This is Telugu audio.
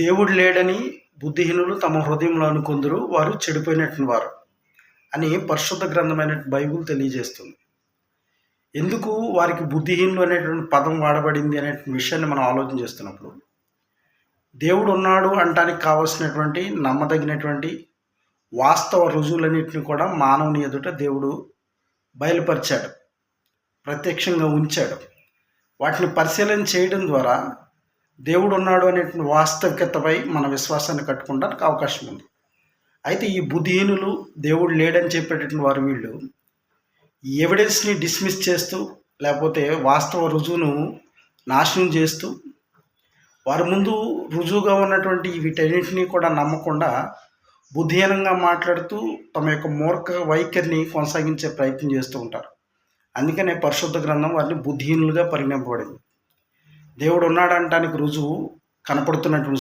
దేవుడు లేడని బుద్ధిహీనులు తమ హృదయంలో అనుకుందరు వారు చెడిపోయినట్టు వారు అని పరిశుద్ధ గ్రంథమైన బైబుల్ తెలియజేస్తుంది. ఎందుకు వారికి బుద్ధిహీనులు అనేటువంటి పదం వాడబడింది అనే విషయాన్ని మనం ఆలోచన చేస్తున్నప్పుడు దేవుడు ఉన్నాడు అంటానికి కావలసినటువంటి నమ్మదగినటువంటి వాస్తవ రుజువులన్నింటినీ కూడా మానవుని ఎదుట దేవుడు బయలుపరిచాడు ప్రత్యక్షంగా ఉంచాడు. వాటిని పరిశీలన చేయడం ద్వారా దేవుడు ఉన్నాడు అనేటువంటి వాస్తవికతపై మన విశ్వాసాన్ని కట్టుకోవడానికి అవకాశం ఉంది. అయితే ఈ బుద్ధిహీనులు దేవుడు లేడని చెప్పేటటువంటి వారు వీళ్ళు ఎవిడెన్స్ని డిస్మిస్ చేస్తూ లేకపోతే వాస్తవ రుజువును నాశనం చేస్తూ వారి ముందు రుజువుగా ఉన్నటువంటి వీటన్నింటినీ కూడా నమ్మకుండా బుద్ధిహీనంగా మాట్లాడుతూ తమ యొక్క మూర్ఖ వైఖరిని కొనసాగించే ప్రయత్నం చేస్తూ ఉంటారు. అందుకనే పరిశుద్ధ గ్రంథం వారిని బుద్ధిహీనులుగా పరిగణింపబడింది దేవుడు ఉన్నాడంటానికి రుజువు కనపడుతున్నటువంటి